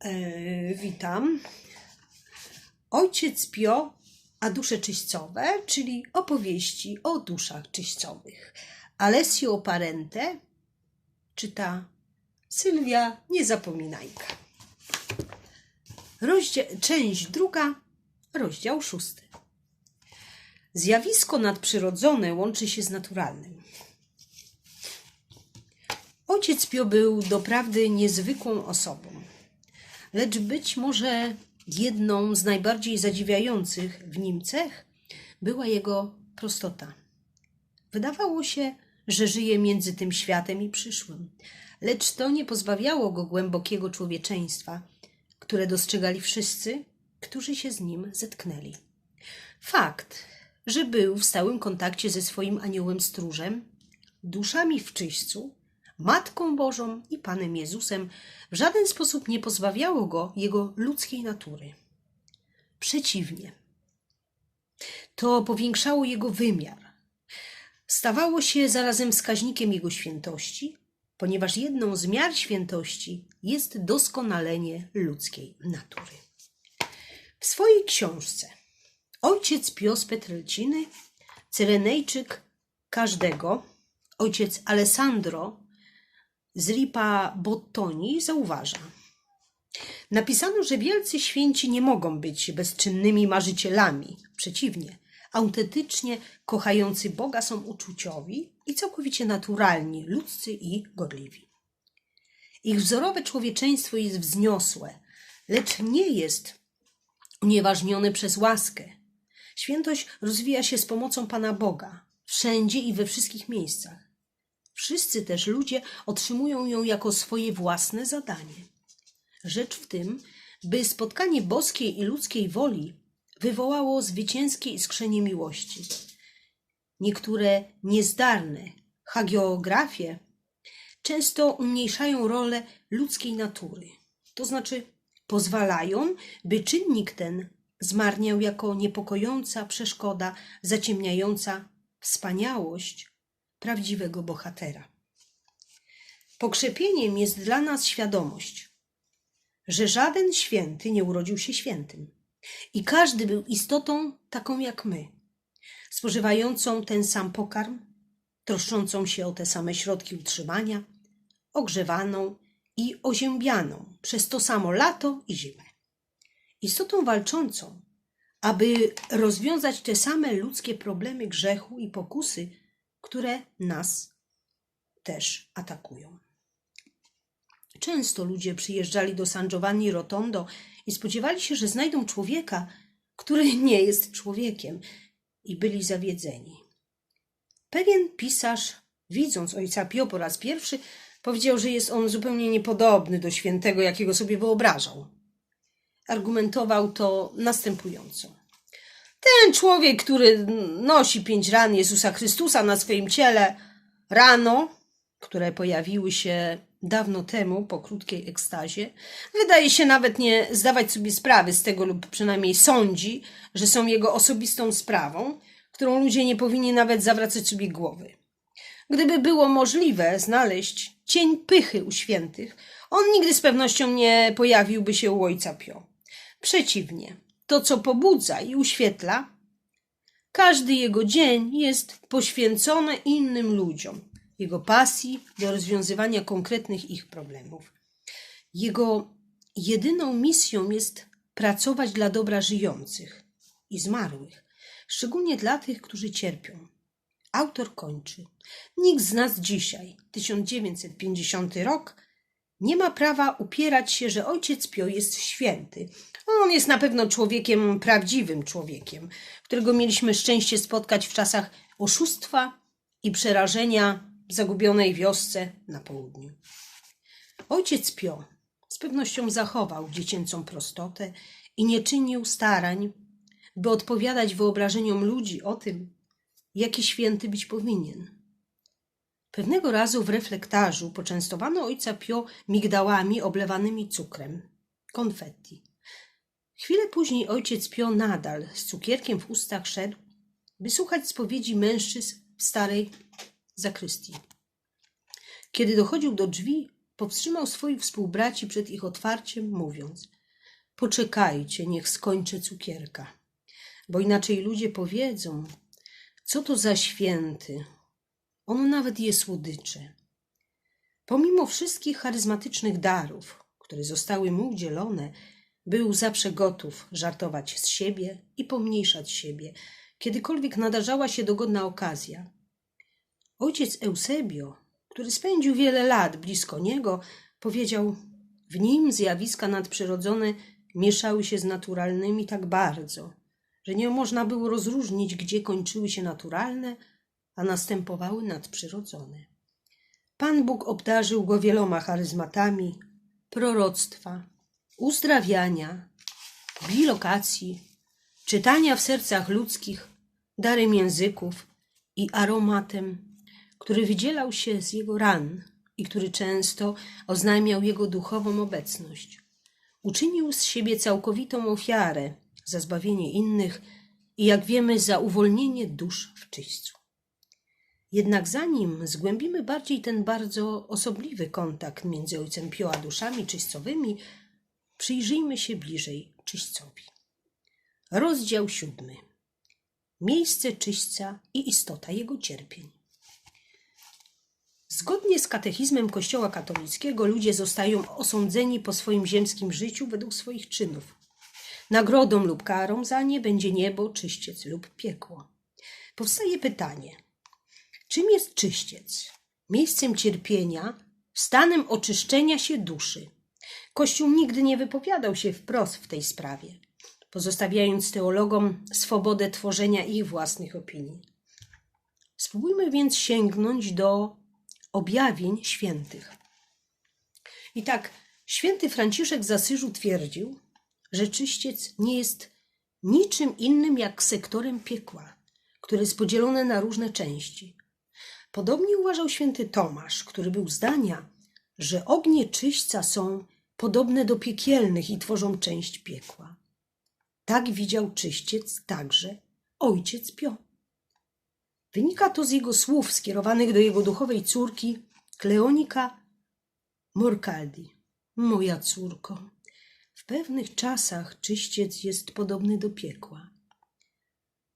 E, witam. Ojciec Pio, a dusze czyścowe, czyli opowieści o duszach czyścowych. Alessio Parente czyta Sylwia Niezapominajka. Rozdzia- część druga, rozdział szósty. Zjawisko nadprzyrodzone łączy się z naturalnym. Ojciec Pio był doprawdy niezwykłą osobą, lecz być może jedną z najbardziej zadziwiających w nim cech była jego prostota. Wydawało się, że żyje między tym światem i przyszłym, lecz to nie pozbawiało go głębokiego człowieczeństwa, które dostrzegali wszyscy, którzy się z nim zetknęli. Fakt, że był w stałym kontakcie ze swoim aniołem stróżem, duszami w czyśćcu, Matką Bożą i Panem Jezusem w żaden sposób nie pozbawiało go jego ludzkiej natury. Przeciwnie, to powiększało jego wymiar. Stawało się zarazem wskaźnikiem jego świętości, ponieważ jedną z miar świętości jest doskonalenie ludzkiej natury. W swojej książce ojciec Pios Petrelciny, Cyrenejczyk każdego, ojciec Alessandro z Ripa Bottoni zauważa. Napisano, że wielcy święci nie mogą być bezczynnymi marzycielami. Przeciwnie, autentycznie kochający Boga są uczuciowi i całkowicie naturalni, ludzcy i gorliwi. Ich wzorowe człowieczeństwo jest wzniosłe, lecz nie jest unieważnione przez łaskę. Świętość rozwija się z pomocą Pana Boga, wszędzie i we wszystkich miejscach. Wszyscy też ludzie otrzymują ją jako swoje własne zadanie. Rzecz w tym, by spotkanie boskiej i ludzkiej woli wywołało zwycięskie iskrzenie miłości. Niektóre niezdarne hagiografie często umniejszają rolę ludzkiej natury, to znaczy pozwalają, by czynnik ten zmarniał jako niepokojąca przeszkoda zaciemniająca wspaniałość prawdziwego bohatera. Pokrzepieniem jest dla nas świadomość, że żaden święty nie urodził się świętym i każdy był istotą taką jak my, spożywającą ten sam pokarm, troszczącą się o te same środki utrzymania, ogrzewaną i oziębianą przez to samo lato i zimę. Istotą walczącą, aby rozwiązać te same ludzkie problemy grzechu i pokusy, które nas też atakują. Często ludzie przyjeżdżali do San Giovanni Rotondo i spodziewali się, że znajdą człowieka, który nie jest człowiekiem, i byli zawiedzeni. Pewien pisarz, widząc ojca Pio po raz pierwszy, powiedział, że jest on zupełnie niepodobny do świętego, jakiego sobie wyobrażał. Argumentował to następująco. Ten człowiek, który nosi pięć ran Jezusa Chrystusa na swoim ciele, rano, które pojawiły się dawno temu po krótkiej ekstazie, wydaje się nawet nie zdawać sobie sprawy z tego, lub przynajmniej sądzi, że są jego osobistą sprawą, którą ludzie nie powinni nawet zawracać sobie głowy. Gdyby było możliwe znaleźć cień pychy u świętych, on nigdy z pewnością nie pojawiłby się u ojca Pio. Przeciwnie, to co pobudza i uświetla, każdy jego dzień jest poświęcony innym ludziom, jego pasji do rozwiązywania konkretnych ich problemów. Jego jedyną misją jest pracować dla dobra żyjących i zmarłych, szczególnie dla tych, którzy cierpią. Autor kończy. Nikt z nas dzisiaj, 1950 rok, nie ma prawa upierać się, że ojciec Pio jest święty. On jest na pewno człowiekiem, prawdziwym człowiekiem, którego mieliśmy szczęście spotkać w czasach oszustwa i przerażenia w zagubionej wiosce na południu. Ojciec Pio z pewnością zachował dziecięcą prostotę i nie czynił starań, by odpowiadać wyobrażeniom ludzi o tym, jaki święty być powinien. Pewnego razu w reflektarzu poczęstowano ojca Pio migdałami oblewanymi cukrem, konfetti. Chwilę później ojciec Pio nadal z cukierkiem w ustach szedł, by słuchać spowiedzi mężczyzn w starej zakrystii. Kiedy dochodził do drzwi, powstrzymał swoich współbraci przed ich otwarciem, mówiąc: Poczekajcie, niech skończę cukierka, bo inaczej ludzie powiedzą: Co to za święty? On nawet je słodycze. Pomimo wszystkich charyzmatycznych darów, które zostały mu udzielone, był zawsze gotów żartować z siebie i pomniejszać siebie, kiedykolwiek nadarzała się dogodna okazja. Ojciec Eusebio, który spędził wiele lat blisko niego, powiedział: W nim zjawiska nadprzyrodzone mieszały się z naturalnymi tak bardzo, że nie można było rozróżnić, gdzie kończyły się naturalne, a następowały nadprzyrodzone. Pan Bóg obdarzył go wieloma charyzmatami proroctwa, uzdrawiania, bilokacji, czytania w sercach ludzkich, darem języków i aromatem, który wydzielał się z jego ran i który często oznajmiał jego duchową obecność. Uczynił z siebie całkowitą ofiarę za zbawienie innych i, jak wiemy, za uwolnienie dusz w czyśćcu. Jednak zanim zgłębimy bardziej ten bardzo osobliwy kontakt między ojcem Pio a duszami czyścowymi, przyjrzyjmy się bliżej czyścowi. Rozdział siódmy. Miejsce czyśćca i istota jego cierpień. Zgodnie z katechizmem Kościoła katolickiego ludzie zostają osądzeni po swoim ziemskim życiu według swoich czynów. Nagrodą lub karą za nie będzie niebo, czyściec lub piekło. Powstaje pytanie – Czym jest czyściec? Miejscem cierpienia, stanem oczyszczenia się duszy. Kościół nigdy nie wypowiadał się wprost w tej sprawie, pozostawiając teologom swobodę tworzenia ich własnych opinii. Spróbujmy więc sięgnąć do objawień świętych. I tak, święty Franciszek z Asyżu twierdził, że czyściec nie jest niczym innym jak sektorem piekła, które jest podzielone na różne części. Podobnie uważał święty Tomasz, który był zdania, że ognie czyśćca są podobne do piekielnych i tworzą część piekła. Tak widział czyściec także ojciec Pio. Wynika to z jego słów skierowanych do jego duchowej córki Kleonika Morkaldi. Moja córko, w pewnych czasach czyściec jest podobny do piekła.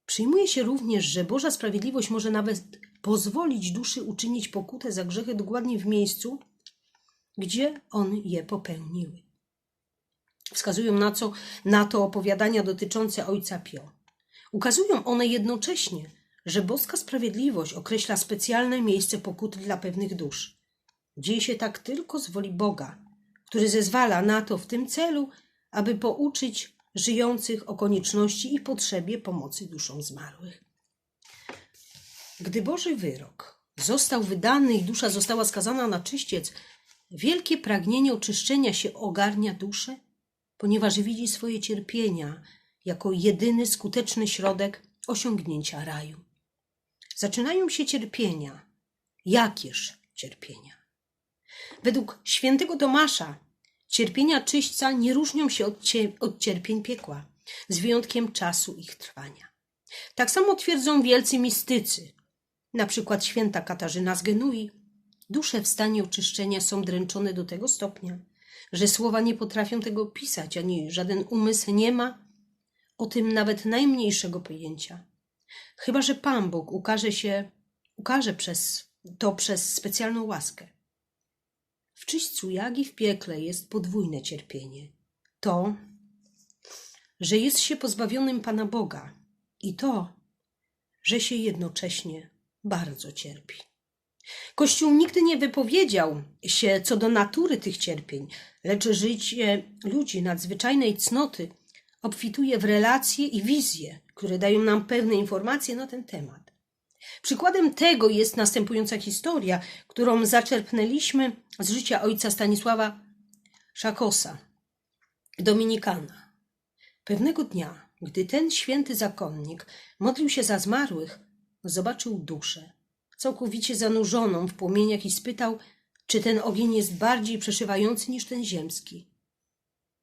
Przyjmuje się również, że Boża sprawiedliwość może nawet pozwolić duszy uczynić pokutę za grzechy dokładnie w miejscu, gdzie on je popełniły. Wskazują na, co, na to opowiadania dotyczące ojca Pio. Ukazują one jednocześnie, że boska sprawiedliwość określa specjalne miejsce pokuty dla pewnych dusz. Dzieje się tak tylko z woli Boga, który zezwala na to w tym celu, aby pouczyć żyjących o konieczności i potrzebie pomocy duszom zmarłych. Gdy Boży wyrok został wydany i dusza została skazana na czyściec, wielkie pragnienie oczyszczenia się ogarnia duszę, ponieważ widzi swoje cierpienia jako jedyny skuteczny środek osiągnięcia raju. Zaczynają się cierpienia. Jakież cierpienia? Według świętego Tomasza cierpienia czyśćca nie różnią się od, od cierpień piekła, z wyjątkiem czasu ich trwania. Tak samo twierdzą wielcy mistycy, na przykład święta Katarzyna z Genui, dusze w stanie oczyszczenia są dręczone do tego stopnia, że słowa nie potrafią tego opisać, ani żaden umysł nie ma o tym nawet najmniejszego pojęcia. Chyba, że Pan Bóg ukaże się, ukaże przez to przez specjalną łaskę. W czyśćcu, jak i w piekle jest podwójne cierpienie. To, że jest się pozbawionym Pana Boga i to, że się jednocześnie bardzo cierpi. Kościół nigdy nie wypowiedział się co do natury tych cierpień, lecz życie ludzi nadzwyczajnej cnoty obfituje w relacje i wizje, które dają nam pewne informacje na ten temat. Przykładem tego jest następująca historia, którą zaczerpnęliśmy z życia ojca Stanisława Szakosa, dominikana. Pewnego dnia, gdy ten święty zakonnik modlił się za zmarłych, zobaczył duszę, całkowicie zanurzoną w płomieniach i spytał, czy ten ogień jest bardziej przeszywający niż ten ziemski.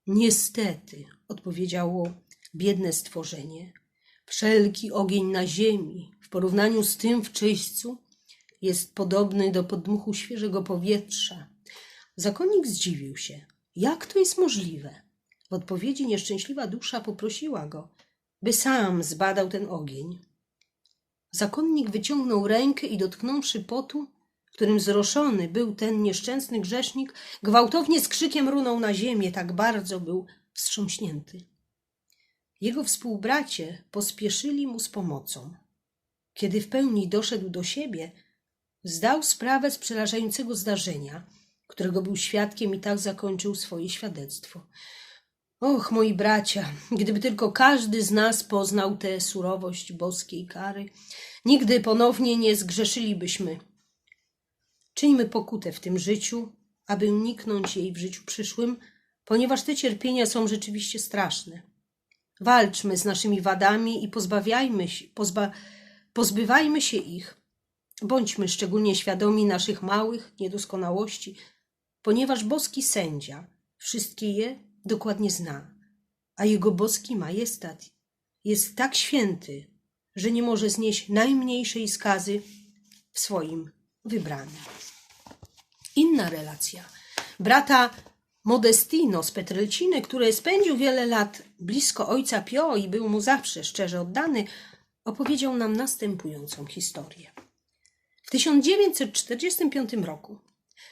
Niestety, odpowiedziało biedne stworzenie, wszelki ogień na ziemi w porównaniu z tym w czyśćcu jest podobny do podmuchu świeżego powietrza, Zakonnik zdziwił się. Jak to jest możliwe? W odpowiedzi nieszczęśliwa dusza poprosiła go, by sam zbadał ten ogień. Zakonnik wyciągnął rękę i dotknąwszy potu, którym zroszony był ten nieszczęsny grzesznik, gwałtownie z krzykiem runął na ziemię, tak bardzo był wstrząśnięty. Jego współbracie pospieszyli mu z pomocą. Kiedy w pełni doszedł do siebie, zdał sprawę z przerażającego zdarzenia, którego był świadkiem i tak zakończył swoje świadectwo. Och, moi bracia, gdyby tylko każdy z nas poznał tę surowość boskiej kary, nigdy ponownie nie zgrzeszylibyśmy. Czyńmy pokutę w tym życiu, aby uniknąć jej w życiu przyszłym, ponieważ te cierpienia są rzeczywiście straszne. Walczmy z naszymi wadami i pozbawiajmy się, pozba, pozbywajmy się ich. Bądźmy szczególnie świadomi naszych małych niedoskonałości, ponieważ boski sędzia wszystkie je dokładnie zna, a jego boski majestat jest tak święty, że nie może znieść najmniejszej skazy w swoim wybranym. Inna relacja. Brata Modestino z Petrelciny, który spędził wiele lat blisko ojca Pio i był mu zawsze szczerze oddany, opowiedział nam następującą historię. W 1945 roku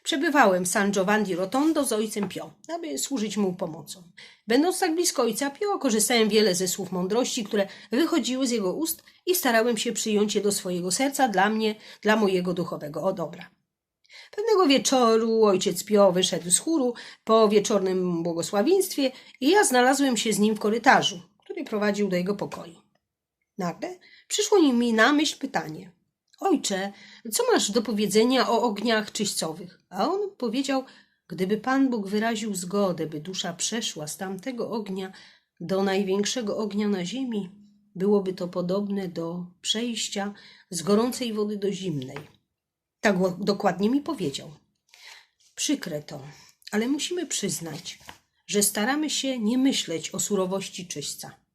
przebywałem w San Giovanni Rotondo z ojcem Pio, aby służyć mu pomocą. Będąc tak blisko ojca Pio, korzystałem wiele ze słów mądrości, które wychodziły z jego ust i starałem się przyjąć je do swojego serca dla mnie, dla mojego duchowego dobra. Pewnego wieczoru ojciec Pio wyszedł z chóru po wieczornym błogosławieństwie i ja znalazłem się z nim w korytarzu, który prowadził do jego pokoju. Nagle przyszło mi na myśl pytanie. Ojcze, co masz do powiedzenia o ogniach czyścowych? A on powiedział, gdyby Pan Bóg wyraził zgodę, by dusza przeszła z tamtego ognia do największego ognia na ziemi, byłoby to podobne do przejścia z gorącej wody do zimnej. Tak dokładnie mi powiedział. Przykre to, ale musimy przyznać, że staramy się nie myśleć o surowości czyśca.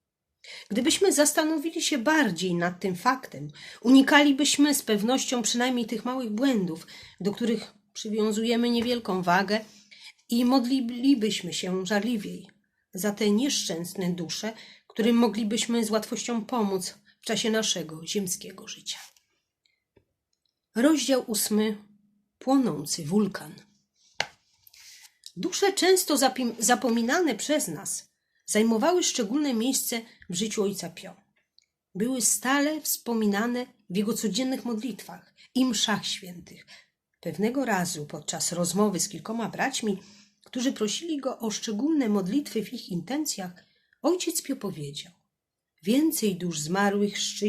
Gdybyśmy zastanowili się bardziej nad tym faktem, unikalibyśmy z pewnością przynajmniej tych małych błędów, do których przywiązujemy niewielką wagę i modlilibyśmy się żarliwiej za te nieszczęsne dusze, którym moglibyśmy z łatwością pomóc w czasie naszego ziemskiego życia. Rozdział ósmy. Płonący wulkan. Dusze często zapominane przez nas zajmowały szczególne miejsce w życiu ojca Pio. Były stale wspominane w jego codziennych modlitwach i mszach świętych. Pewnego razu podczas rozmowy z kilkoma braćmi, którzy prosili go o szczególne modlitwy w ich intencjach, ojciec Pio powiedział: Więcej dusz zmarłych z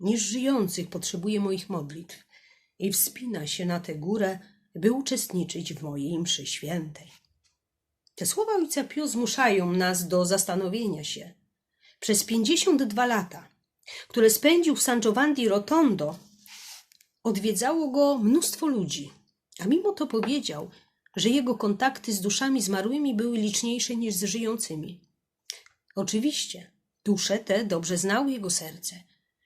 niż żyjących potrzebuje moich modlitw i wspina się na tę górę, by uczestniczyć w mojej mszy świętej. Te słowa ojca Pio zmuszają nas do zastanowienia się. Przez pięćdziesiąt dwa lata, które spędził w San Giovanni Rotondo, odwiedzało go mnóstwo ludzi, a mimo to powiedział, że jego kontakty z duszami zmarłymi były liczniejsze niż z żyjącymi. Oczywiście, dusze te dobrze znały jego serce,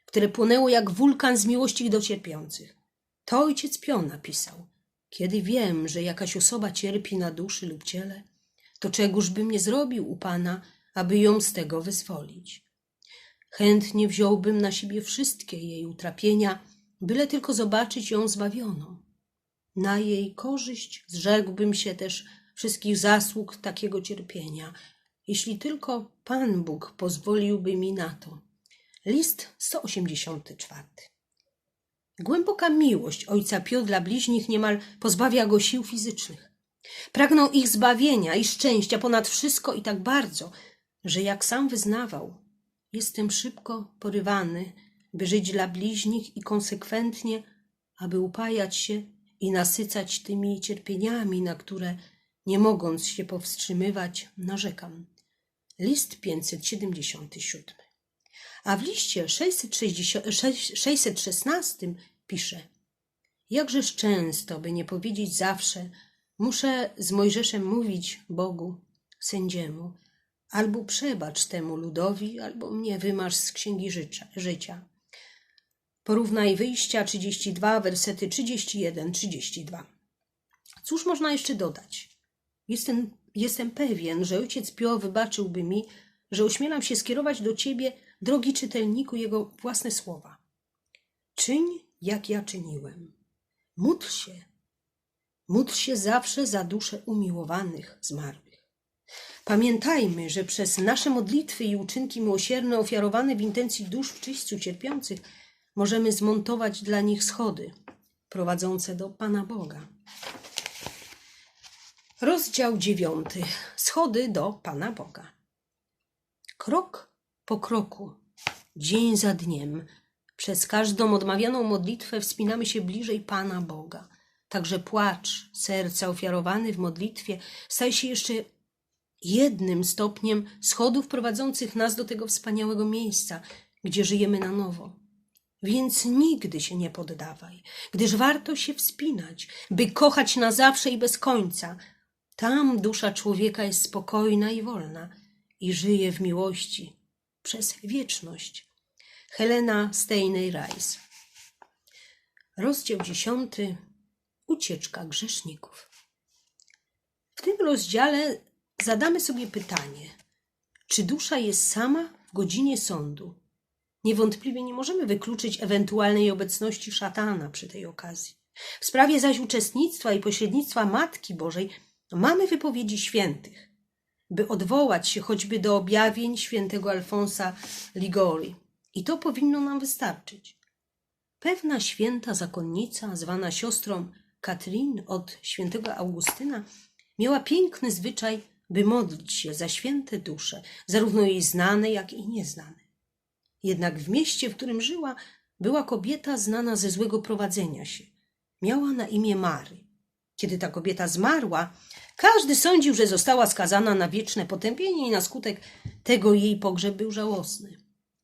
które płonęło jak wulkan z miłości do cierpiących. To ojciec Pio napisał. Kiedy wiem, że jakaś osoba cierpi na duszy lub ciele, to czegóż bym nie zrobił u Pana, aby ją z tego wyzwolić? Chętnie wziąłbym na siebie wszystkie jej utrapienia, byle tylko zobaczyć ją zbawioną. Na jej korzyść zrzekłbym się też wszystkich zasług takiego cierpienia, jeśli tylko Pan Bóg pozwoliłby mi na to. List 184. Głęboka miłość ojca Pio dla bliźnich niemal pozbawia go sił fizycznych. Pragnął ich zbawienia i szczęścia ponad wszystko i tak bardzo, że jak sam wyznawał, jestem szybko porywany, by żyć dla bliźnich i konsekwentnie, aby upajać się i nasycać tymi cierpieniami, na które, nie mogąc się powstrzymywać, narzekam. List 577. A w liście 660, 616 pisze: Jakżeż często, by nie powiedzieć zawsze, muszę z Mojżeszem mówić Bogu, sędziemu, albo przebacz temu ludowi, albo mnie wymasz z księgi życia. Porównaj wyjścia 32, wersety 31-32. Cóż można jeszcze dodać? Jestem, jestem pewien, że ojciec Pio wybaczyłby mi, że ośmielam się skierować do ciebie, drogi czytelniku, jego własne słowa. Czyń, jak ja czyniłem. Módl się. Módl się zawsze za dusze umiłowanych zmarłych. Pamiętajmy, że przez nasze modlitwy i uczynki miłosierne ofiarowane w intencji dusz w czyśćcu cierpiących możemy zmontować dla nich schody prowadzące do Pana Boga. Rozdział dziewiąty. Schody do Pana Boga. Krok po kroku, dzień za dniem, przez każdą odmawianą modlitwę wspinamy się bliżej Pana Boga. Także płacz serca ofiarowany w modlitwie staje się jeszcze jednym stopniem schodów prowadzących nas do tego wspaniałego miejsca, gdzie żyjemy na nowo. Więc nigdy się nie poddawaj, gdyż warto się wspinać, by kochać na zawsze i bez końca. Tam dusza człowieka jest spokojna i wolna i żyje w miłości przez wieczność. Helena Steiney Rice. Rozdział dziesiąty. Ucieczka grzeszników. W tym rozdziale zadamy sobie pytanie, czy dusza jest sama w godzinie sądu? Niewątpliwie nie możemy wykluczyć ewentualnej obecności szatana przy tej okazji. W sprawie zaś uczestnictwa i pośrednictwa Matki Bożej mamy wypowiedzi świętych, by odwołać się choćby do objawień świętego Alfonsa Ligori. I to powinno nam wystarczyć. Pewna święta zakonnica, zwana siostrą Katrin od świętego Augustyna, miała piękny zwyczaj, by modlić się za święte dusze, zarówno jej znane, jak i nieznane. Jednak w mieście, w którym żyła, była kobieta znana ze złego prowadzenia się. Miała na imię Mary. Kiedy ta kobieta zmarła, każdy sądził, że została skazana na wieczne potępienie i na skutek tego jej pogrzeb był żałosny.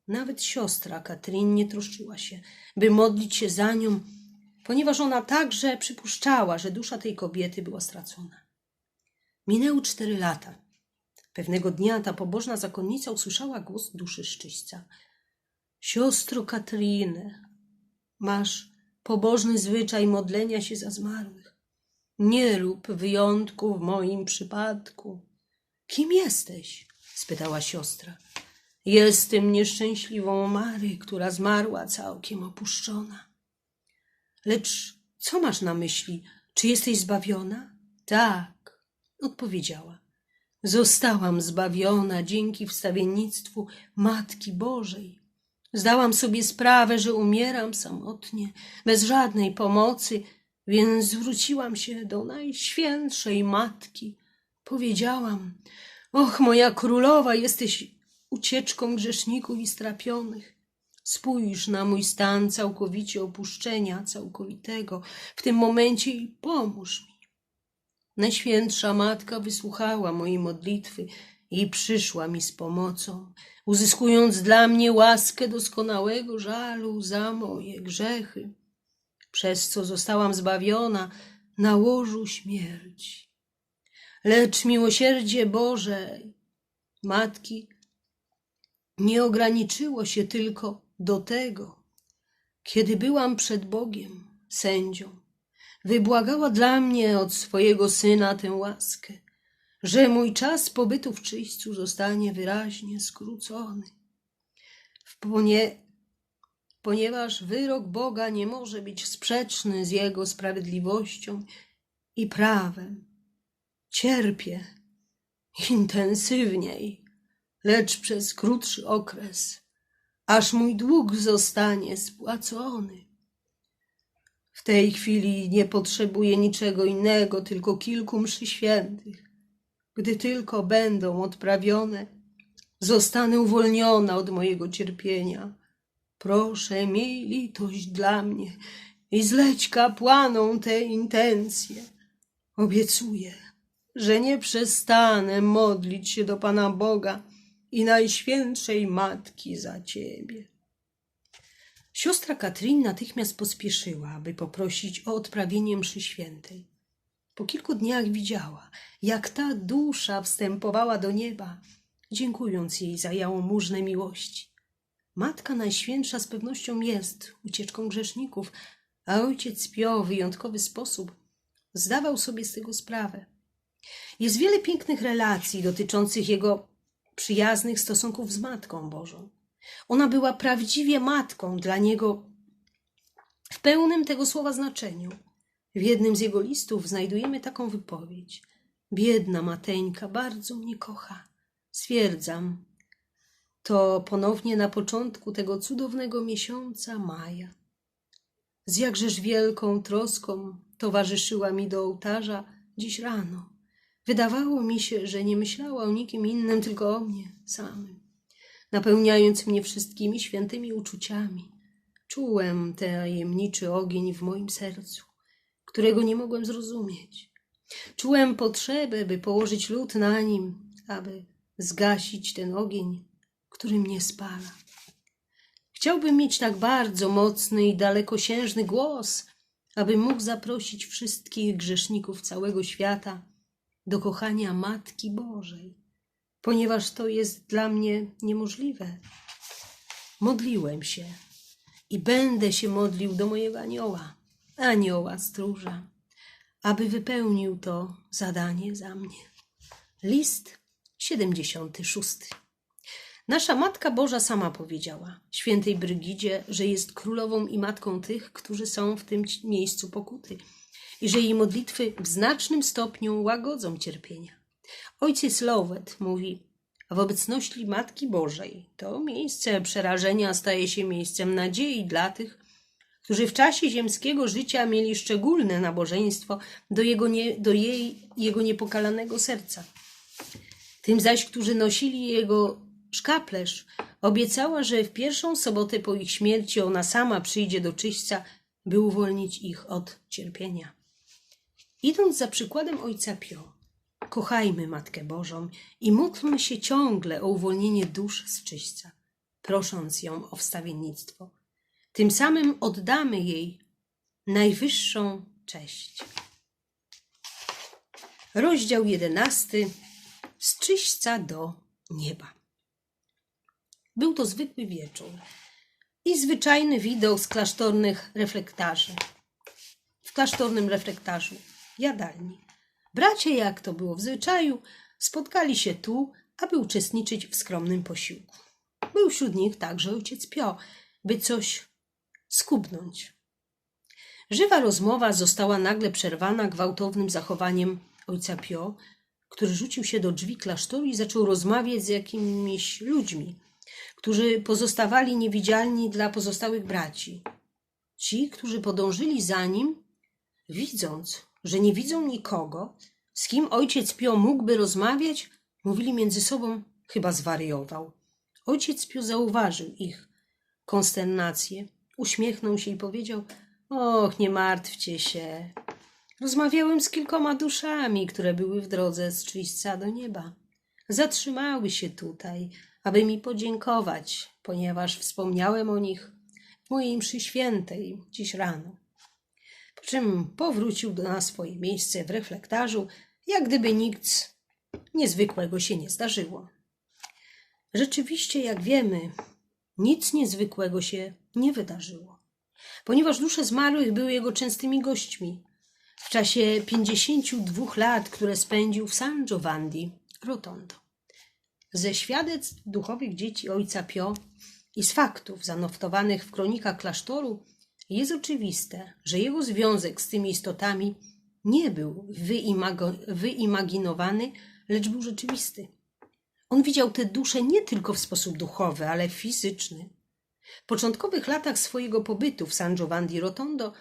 Nawet siostra Katrin nie troszczyła się, by modlić się za nią, ponieważ ona także przypuszczała, że dusza tej kobiety była stracona. Minęły cztery lata. Pewnego dnia ta pobożna zakonnica usłyszała głos duszy szczyśca. Siostro Katrinę, masz pobożny zwyczaj modlenia się za zmarłych. Nie rób wyjątku w moim przypadku. Kim jesteś? spytała siostra. Jestem nieszczęśliwą Mary, która zmarła całkiem opuszczona. Lecz co masz na myśli? Czy jesteś zbawiona? Tak, odpowiedziała. Zostałam zbawiona dzięki wstawiennictwu Matki Bożej. Zdałam sobie sprawę, że umieram samotnie, bez żadnej pomocy, więc zwróciłam się do Najświętszej Matki. Powiedziałam, och, moja królowa, jesteś ucieczką grzeszników i strapionych. Spójrz na mój stan całkowicie opuszczenia, całkowitego w tym momencie i pomóż mi. Najświętsza Matka wysłuchała mojej modlitwy i przyszła mi z pomocą, uzyskując dla mnie łaskę doskonałego żalu za moje grzechy, przez co zostałam zbawiona na łożu śmierci. Lecz miłosierdzie Boże, Matki, nie ograniczyło się tylko do tego. Kiedy byłam przed Bogiem, sędzią, wybłagała dla mnie od swojego syna tę łaskę, że mój czas pobytu w czyśćcu zostanie wyraźnie skrócony. Ponie, ponieważ wyrok Boga nie może być sprzeczny z Jego sprawiedliwością i prawem, cierpię intensywniej lecz przez krótszy okres, aż mój dług zostanie spłacony. W tej chwili nie potrzebuję niczego innego, tylko kilku mszy świętych. Gdy tylko będą odprawione, zostanę uwolniona od mojego cierpienia. Proszę, miej litość dla mnie i zleć kapłanom te intencje. Obiecuję, że nie przestanę modlić się do Pana Boga, i Najświętszej Matki za Ciebie. Siostra Katrin natychmiast pospieszyła, aby poprosić o odprawienie mszy świętej. Po kilku dniach widziała, jak ta dusza wstępowała do nieba, dziękując jej za jałmużnę miłości. Matka Najświętsza z pewnością jest ucieczką grzeszników, a ojciec Pio w wyjątkowy sposób zdawał sobie z tego sprawę. Jest wiele pięknych relacji dotyczących jego przyjaznych stosunków z Matką Bożą. Ona była prawdziwie matką dla niego w pełnym tego słowa znaczeniu. W jednym z jego listów znajdujemy taką wypowiedź: Biedna mateńka bardzo mnie kocha. Stwierdzam, to ponownie na początku tego cudownego miesiąca maja. Z jakżeż wielką troską towarzyszyła mi do ołtarza dziś rano. Wydawało mi się, że nie myślała o nikim innym, tylko o mnie samym, napełniając mnie wszystkimi świętymi uczuciami. Czułem tajemniczy ogień w moim sercu, którego nie mogłem zrozumieć. Czułem potrzebę, by położyć lód na nim, aby zgasić ten ogień, który mnie spala. Chciałbym mieć tak bardzo mocny i dalekosiężny głos, aby mógł zaprosić wszystkich grzeszników całego świata do kochania Matki Bożej, ponieważ to jest dla mnie niemożliwe. Modliłem się i będę się modlił do mojego anioła, anioła stróża, aby wypełnił to zadanie za mnie. List 76. Nasza Matka Boża sama powiedziała świętej Brygidzie, że jest królową i matką tych, którzy są w tym miejscu pokuty i że jej modlitwy w znacznym stopniu łagodzą cierpienia. Ojciec Lowet mówi, a w obecności Matki Bożej to miejsce przerażenia staje się miejscem nadziei dla tych, którzy w czasie ziemskiego życia mieli szczególne nabożeństwo do, jego nie, do jej, jego niepokalanego serca. Tym zaś, którzy nosili jego szkaplerz, obiecała, że w pierwszą sobotę po ich śmierci ona sama przyjdzie do czyśćca, by uwolnić ich od cierpienia. Idąc za przykładem ojca Pio, kochajmy Matkę Bożą i módlmy się ciągle o uwolnienie dusz z czyśćca, prosząc ją o wstawiennictwo. Tym samym oddamy jej najwyższą cześć. Rozdział jedenasty. Z czyśćca do nieba. Był to zwykły wieczór i zwyczajny widok z klasztornych reflektarzy. W klasztornym reflektarzu jadalni. Bracia, jak to było w zwyczaju, spotkali się tu, aby uczestniczyć w skromnym posiłku. Był wśród nich także ojciec Pio, by coś skubnąć. Żywa rozmowa została nagle przerwana gwałtownym zachowaniem ojca Pio, który rzucił się do drzwi klasztoru i zaczął rozmawiać z jakimiś ludźmi, którzy pozostawali niewidzialni dla pozostałych braci. Ci, którzy podążyli za nim, widząc, że nie widzą nikogo, z kim ojciec Pio mógłby rozmawiać, mówili między sobą, chyba zwariował. Ojciec Pio zauważył ich konsternację, uśmiechnął się i powiedział: Och, nie martwcie się. Rozmawiałem z kilkoma duszami, które były w drodze z czyśćca do nieba. Zatrzymały się tutaj, aby mi podziękować, ponieważ wspomniałem o nich w mojej mszy świętej dziś rano. Czym powrócił na swoje miejsce w reflektarzu, jak gdyby nic niezwykłego się nie zdarzyło. Rzeczywiście, jak wiemy, nic niezwykłego się nie wydarzyło, ponieważ dusze zmarłych były jego częstymi gośćmi. W czasie 52 lat, które spędził w San Giovanni Rotondo. Ze świadectw duchowych dzieci ojca Pio i z faktów zanotowanych w kronikach klasztoru jest oczywiste, że jego związek z tymi istotami nie był wyimaginowany, lecz był rzeczywisty. On widział te dusze nie tylko w sposób duchowy, ale fizyczny. W początkowych latach swojego pobytu w San Giovanni Rotondo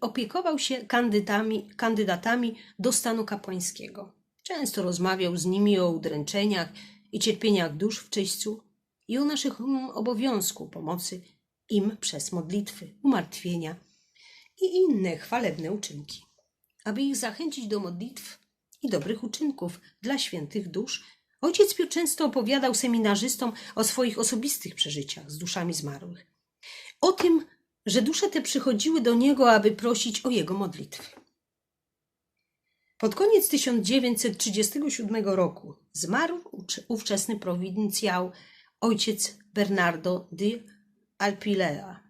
opiekował się kandydatami, kandydatami do stanu kapłańskiego. Często rozmawiał z nimi o udręczeniach i cierpieniach dusz w czyśćcu i o naszych mm, obowiązku pomocy im przez modlitwy, umartwienia i inne chwalebne uczynki. Aby ich zachęcić do modlitw i dobrych uczynków dla świętych dusz, ojciec Piotr często opowiadał seminarzystom o swoich osobistych przeżyciach z duszami zmarłych. O tym, że dusze te przychodziły do niego, aby prosić o jego modlitwy. Pod koniec 1937 roku zmarł ówczesny prowincjał ojciec Bernardo di Alpilea.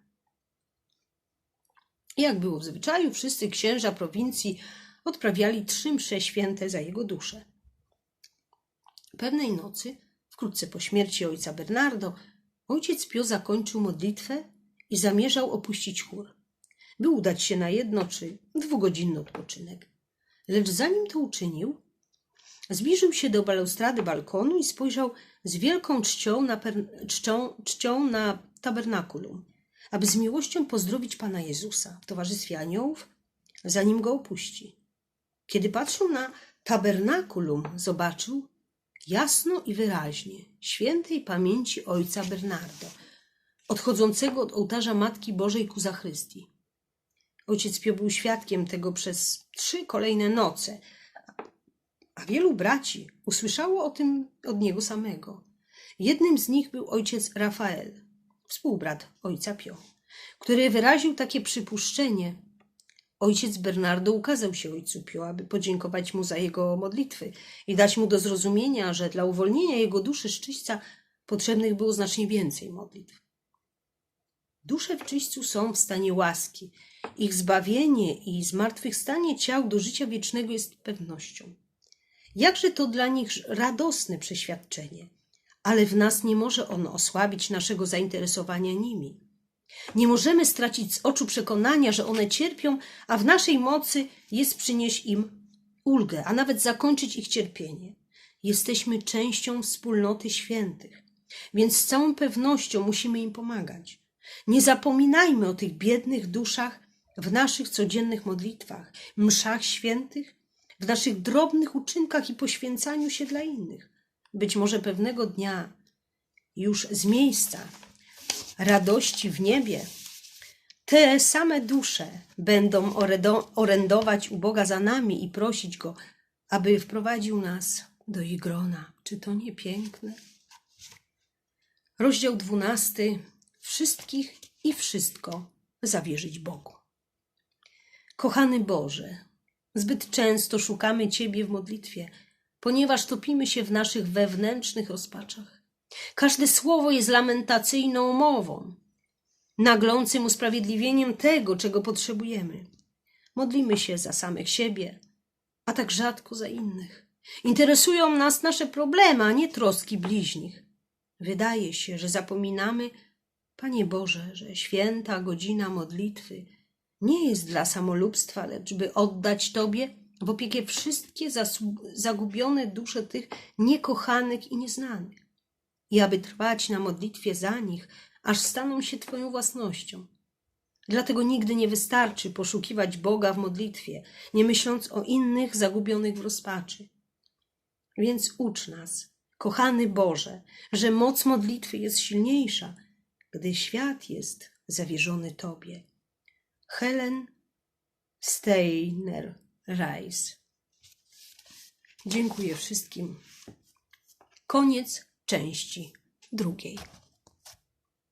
Jak było w zwyczaju, wszyscy księża prowincji odprawiali trzy msze święte za jego duszę. Pewnej nocy, wkrótce po śmierci ojca Bernardo, ojciec Pio zakończył modlitwę i zamierzał opuścić chór, by udać się na jedno czy dwugodzinny odpoczynek. Lecz zanim to uczynił, zbliżył się do balustrady balkonu i spojrzał z wielką czcią na, czcią, czcią na tabernakulum, aby z miłością pozdrowić Pana Jezusa w towarzystwie aniołów, zanim go opuści. Kiedy patrzył na tabernakulum, zobaczył jasno i wyraźnie świętej pamięci ojca Bernardo, odchodzącego od ołtarza Matki Bożej ku zachrystii. Ojciec Pio był świadkiem tego przez trzy kolejne noce, a wielu braci usłyszało o tym od niego samego. Jednym z nich był ojciec Rafael, współbrat ojca Pio, który wyraził takie przypuszczenie. Ojciec Bernardo ukazał się ojcu Pio, aby podziękować mu za jego modlitwy i dać mu do zrozumienia, że dla uwolnienia jego duszy z czyśćca potrzebnych było znacznie więcej modlitw. Dusze w czyśćcu są w stanie łaski. Ich zbawienie i zmartwychwstanie ciał do życia wiecznego jest pewnością. Jakże to dla nich radosne przeświadczenie, ale w nas nie może ono osłabić naszego zainteresowania nimi. Nie możemy stracić z oczu przekonania, że one cierpią, a w naszej mocy jest przynieść im ulgę, a nawet zakończyć ich cierpienie. Jesteśmy częścią wspólnoty świętych, więc z całą pewnością musimy im pomagać. Nie zapominajmy o tych biednych duszach w naszych codziennych modlitwach, mszach świętych, w naszych drobnych uczynkach i poświęcaniu się dla innych. Być może pewnego dnia już z miejsca radości w niebie te same dusze będą orędować u Boga za nami i prosić Go, aby wprowadził nas do ich grona. Czy to nie piękne? Rozdział dwunasty. Wszystkich i wszystko zawierzyć Bogu. Kochany Boże, zbyt często szukamy Ciebie w modlitwie, ponieważ topimy się w naszych wewnętrznych rozpaczach. Każde słowo jest lamentacyjną mową, naglącym usprawiedliwieniem tego, czego potrzebujemy. Modlimy się za samych siebie, a tak rzadko za innych. Interesują nas nasze problemy, a nie troski bliźnich. Wydaje się, że zapominamy, Panie Boże, że święta godzina modlitwy nie jest dla samolubstwa, lecz by oddać Tobie w opiekę wszystkie zagubione dusze tych niekochanych i nieznanych i aby trwać na modlitwie za nich, aż staną się Twoją własnością. Dlatego nigdy nie wystarczy poszukiwać Boga w modlitwie, nie myśląc o innych zagubionych w rozpaczy. Więc ucz nas, kochany Boże, że moc modlitwy jest silniejsza, gdy świat jest zawierzony Tobie. Helen Steiner Rice. Dziękuję wszystkim. Koniec części drugiej.